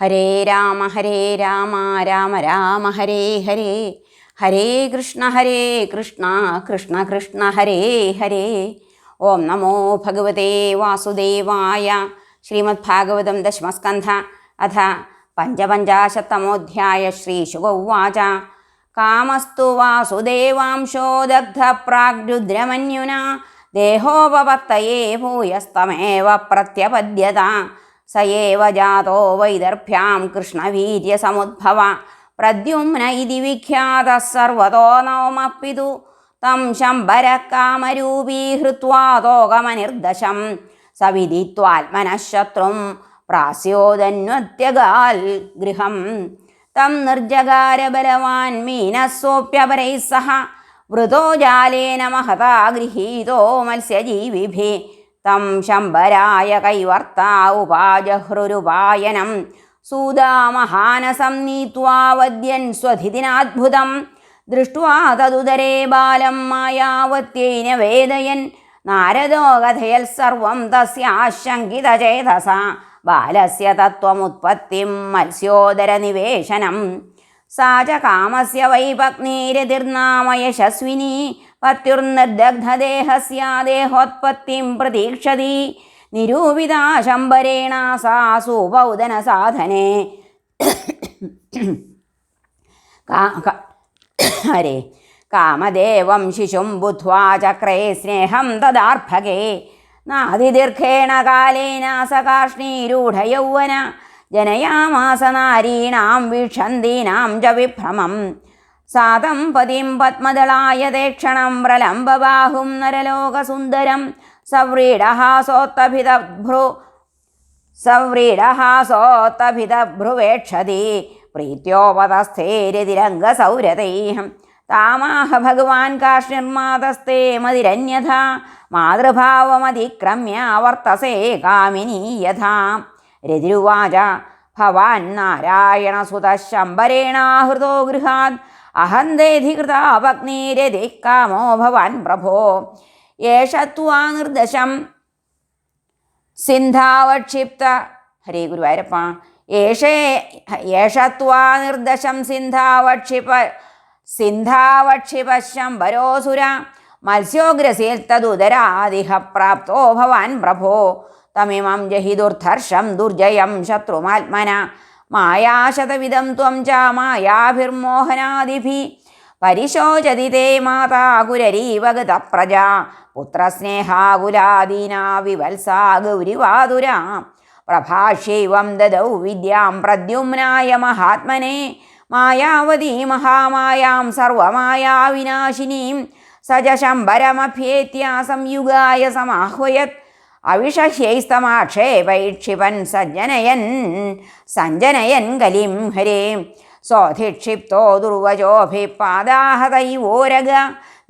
ഹരേ രാമ ഹരേ രാമ രാമ രാമ ഹരേ ഹരേ ഹരേ കൃഷ്ണ ഹരേ കൃഷ്ണ കൃഷ്ണ കൃഷ്ണ ഹരേ ഹരേ ഓം നമോ ഭഗവതേ വാസുദേവായ ശ്രീമദ് ഭാഗവതം ദശമസ്കന്ധ അഥ പഞ്ചപഞ്ചാശത്തമോധ്യായ ശ്രീശുക ഉവാച കാമസ്തു വാസുദേവാംശോ ദഗ്ധപ്രാഗ്രുദ്രമന്യുന ദേഹോപപത്തയേ ഭൂയസ്തമേവ പ്രത്യപദ്യത സ ഏവ ജാതോ വൈദർഭ്യാം കൃഷ്ണവീര്യസമുദ്ഭവ പ്രദ്യുമ്ന ഇതി വിഖ്യാത സർവതോ നവമപ്പിതു തം ശംബരക്കാമരൂപീഹൃത്വാതോകമനിർദശം സവിദിത്വാത്മനഃ ശത്രും പ്രാസ്യോദന്വത്യഗാൽ ഗൃഹം. തം നിർജകാരബലവാൻ ബലവാൻ മീനസ്സോപ്യപരൈः സഹ വൃതോ ജാലേന മഹതാ ഗൃഹീതോ മത്സ്യജീവിഭി. തം ശംബരായ കൈവർത്താ ഉപാജഹ്രുരുപായനം സൂതാമഹാനസം നീത്വാവദ്യൻ സ്വധിതിനാദ്ഭുതം ദൃഷ്ട്വാ തതുദരേ ബാലം മായാവത്യൈന വേദയൻ. നാരദോ കഥയൽ സർവം തസ്യാശങ്കിതചേതസ. ബാലസ്യ തത്വമുത്പത്തിം മത്സ്യോദരനിവേശനം. സാ ച കാമസ്യ വൈപത്നീരതിർനാമ യശസ്വിനി. പത്യുർനിർദഗ്ധദേഹസ്യാദേഹോത്പത്തിം പ്രതീക്ഷതി. നിരൂപിതാ ശംബരേണ സാ സൂപൗദന സാധനെ. ഹരേ. കാമദേവം ശിശും ബുദ്ധ്വാ ചക്രേ സ്നേഹം തദാർഭകേ. നാതിദീർഘേണ കാലേന സകാഷ്ണീരൂഢയൗവന ജനയാമാസ നാരീണാം വീക്ഷന്തീനാം ച വിഭ്രമം. സാതം പതിം പത്മദളായ തേക്ഷണം പ്രലംബബാഹും നരലോകസുന്ദരം. സവ്രീഡഹാസോത്തഭിതഭ്രു സവ്രീഡഹാസോത്തഭിതഭ്രുവേക്ഷതി പ്രീത്യോപതസ്ഥേരതിരംഗസൗരതൈഹം. താമാഹ ഭഗവാൻ കാഷ്ണിർമാതസ്തേ മതിരന്യഥ. മാതൃഭാവമതിക്രമ്യ വർത്തസേ കാമിനി യഥാ രതിരുവാച ഭവാൻ നാരായണസുതശംബരേണാഹൃതോ ഗൃഹാത് അഹന്തേധികൃതാപഗ്നീരതി കാമോ ഭവാൻ പ്രഭോ. യേഷ ത്വാ നിർദ്ദശം. സിന്ധാവക്ഷിപ്ത. ഹരേ ഗുരുവായൂരപ്പ. ഏഷേ യേഷത്വാ നിർദ്ദശം സിന്ധാവക്ഷിപ സിന്ധാവക്ഷിപശംബരോസുര മത്സ്യോഗ്രസീൽ തദുദരാദിഹ പ്രാപ്തോ ഭവാൻ പ്രഭോ. തമിമം ജഹിദുർധർഷം ദുർജയം ശത്രുമാത്മന. മായാശതവിധം ത്വം ച മായാഭിർമോഹനാദിഭി. പരിശോചതി തേ മാതാ ഗുരരീവഗത പ്രജ. പുത്രസ്നേഹാകുലാദീനാ വിവത്സാ ഗൗരിവാതുരാ പ്രഭാഷ്യൈവം ദദൗ വിദ്യാം പ്രദ്യുമ്നായ മഹാത്മനെ. മായാവതി മഹാമായാം സർവമായാവിനാശിനീം. സജ ശംബരമഭ്യേത്യ സംയുഗായ സമാഹ്വയത്. അവിഷഹ്യൈസ്തമാക്ഷേപൈക്ഷിപൻ സജ്ജനയൻ സഞ്ജനയൻ കലിം ഹരേം. സ്വധിക്ഷിപ്തോ ദുർവജോഭിപാദാഹതൈവോരഗ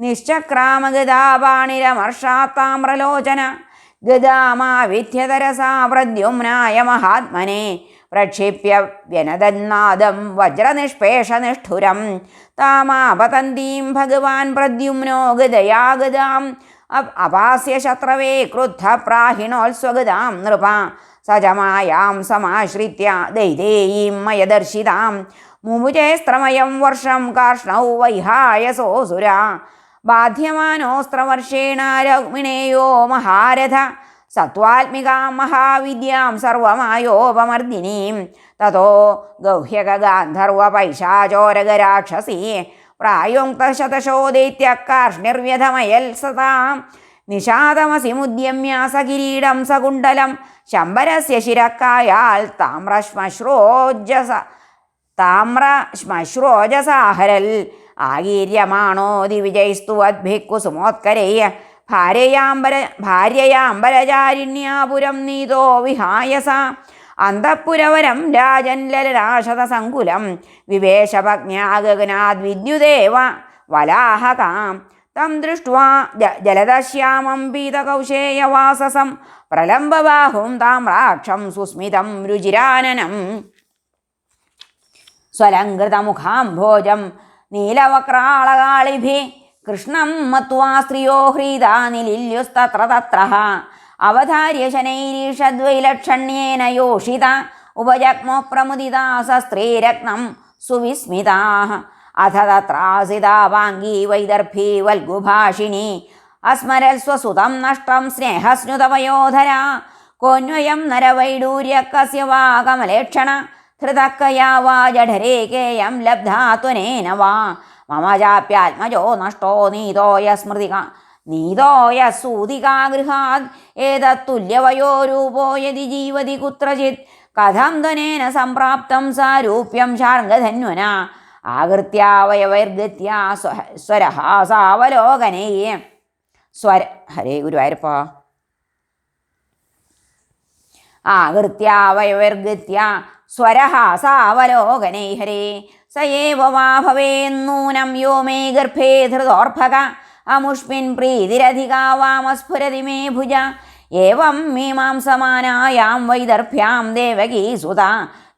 നിശ്ചക്രാമഗതാപാണിരമർഷാത്താമ്രലോചന ഗതാമാവിധ്യതരസാ പ്രദ്യുമ്നായ മഹാത്മനെ പ്രക്ഷിപ്യ വ്യനദന്നാദം വജ്രനിഷ്പേഷനിഷ്ഠുരം താമാപതന്തീം ഭഗവാൻ പ്രദ്യുമ്നോ ഗതയാഗതാം അപാസ്യ ശത്രവേ ക്രുദ്ധ പ്രാഹിണോത്സ്വഗതാം നൃപ സജമായാം സമാശ്രിത്യ ദൈതേയീം മയദർശിതാം. മുമുചേസ്ത്രമയം വർഷം കാർഷ്ണൗ വൈഹായസോസുര ബാധ്യമാനോസ്ത്രവർഷേണ രഗ്മിണേയോ മഹാരഥ. സത്വാത്മികാം മഹാവിദ്യാം സർവമായോപമർദിനീം തതോ ഗൗഹ്യഗാന്ധർവപൈശാചോരഗരാക്ഷസീ പ്രായുക്തശതശോദൈത്യ നിർവ്യഥമയൽ സതാം നിഷാദമസി മുദ്യമ്യ സകിരീടം സകുണ്ടലം ശംബരസ്യ ശിരക്കായാൽ താമ്രശ്മശ്രോജസ താമ്രശ്മശ്രോജസാഹരൽ. ആകീര്യമാണോ ദിവിജൈസ്തുവദ്ഭിക്കുസുമോത്കരയ്യ ഭാര്യയാംബര ഭാര്യയാംബരചാരിണ്യാപുരം നീതോ വിഹായസ. അന്തഃപുരവരം രാജൻ ലലരാശതസങ്കുലം വിവേശപജ്ഞാഗനാദ് വിദ്യുദേവ വലാഹകാം. തം ദൃഷ്ട്വാ ജലദശ്യാമം പീതകൗശേയവാസസം പ്രലംബബാഹും താമ്രാക്ഷം സുസ്മിതം രുചിരാനനം. സ്വലങ്കൃതമുഖാംഭോജം നീലവക്രാളകാളിഭി കൃഷ്ണം മത്വാ സ്ത്രിയോ ഹ്രീതാ നിലില്യുസ്തത്ര തത്ര അവധാര്യ ശനൈരീഷദ്വൈലക്ഷണ്യേന യോഷിത ഉപജഗ്മോ പ്രമുദിതാ സസ്ത്രീരത്നം സുവിസ്മിതാ അഥ തത്രാസിതാവാംഗീ വൈദർഭീ വൽഗുഭാഷിണി അസ്മരൽ സ്വസുതം നഷ്ടം സ്നേഹസ്നുതവയോധര. കോന്വയം നരവൈഡൂര്യക്കസ്യ വാ കമലേക്ഷണ ധൃതക്കയാ വാ ജഠരേ കേയം ലബ്ധാ ത്വനേന വാ. മമ ചാപ്യാത്മജോ നഷ്ടോ നീതോയ സ്മൃതിക നീതോയ സൂതികാഗൃഹാത് ഏതത്തുല്യവയോരൂപോ ഏതത്തുല്യവയോ രൂപോ യതി ജീവതി കുത്രചിത് കഥം ധനേന സംപ്രാപ്തം സാരൂപ്യം ശാർഗധന്വന ആകൃത്യാവയവൈർഗത്യ സ്വരഹാസാവലോകനേ സ്വര ഹരേ ഗുരുവായൂരപ്പ. ആകൃത്യാവയവർഗത്യ സ്വരഹാസാവലോകനൈ ഹരേ സയേവ വാ ഭവേന്നൂനം യോ മേ ഗർഭേ ധൃതോർഭക അമുഷ്മിൻ പ്രീതിരധികാവാമസ്ഫുരതി മേ ഭുജ. ഏവം മീമാംസമാനായാം വൈദർഭ്യാം ദേവകീ സുത.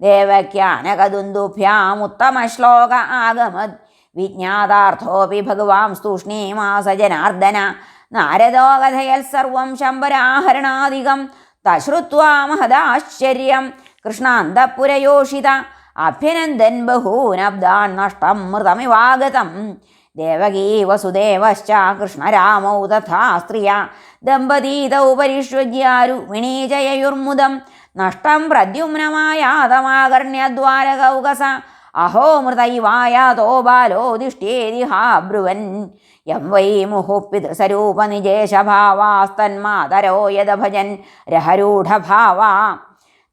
ദേവക്യാനകദുന്ദുഭ്യാമുത്തമശ്ലോക ആഗമത് വിജ്ഞാതാർത്ഥോപി ഭഗവാം സ്തൂഷ്ണീമാസ ജനാർദ്ദന നാരദോ കഥയൽ സർവം ശമ്പരാഹരണാധികം തശ്രുത്വാ മഹദാശ്ചര്യം. കൃഷ്ണാന്തപുരയോഷിത. അഭ്യനന്ദൻ ബഹൂനബ്ദാൻ നഷ്ടം മൃതമിവാഗതം. ദേവകീ വസുദേവശ്ച കൃഷ്ണരാമൗ തഥാ സ്ത്രിയ. ദമ്പതീതൗ പരിഷ്വജ്യാരുമിണീജയയുർമുദം നഷ്ടം പ്രദ്യുമ്നമായാതമാകർണ്യദ്വാരകൗകസ. അഹോ മൃതൈവായാതോ ബാലോദിഷ്ട്യേതി ഹാ ബ്രുവൻ. യം വൈ മുഹുപ്പിതൃസരൂപനിജേശഭാവാസ്തന്മാതരോ യദഭജൻ. രഹരൂഢഭാവാ.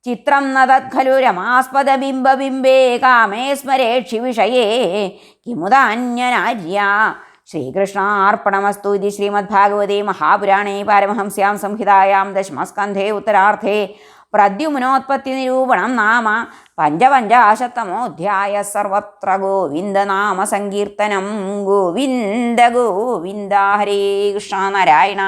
ചിത്രം ന തത്ഖലു രമാസ്പദബിംബബിംബേ കാമേ സ്മരേക്ഷി വിഷയേ കിമുദാന്യനാര്യ. ശ്രീകൃഷ്ണാർപ്പണമസ്തു ഇതി ശ്രീമദ്ഭാഗവതേ മഹാപുരാണേ പാരമഹംസ്യാം സംഹിതായാം ദശമസ്കന്ധേ ഉത്തരാർത്ഥേ പ്രദ്യുമ്നോത്പത്തി നിരൂപണം നാമ പഞ്ചപഞ്ചാശത്തമോധ്യായ സർവത്ര ഗോവിന്ദനാമ സങ്കീർത്തനം ഗോവിന്ദ ഗോവിന്ദ ഹരേ കൃഷ്ണ നാരായണ.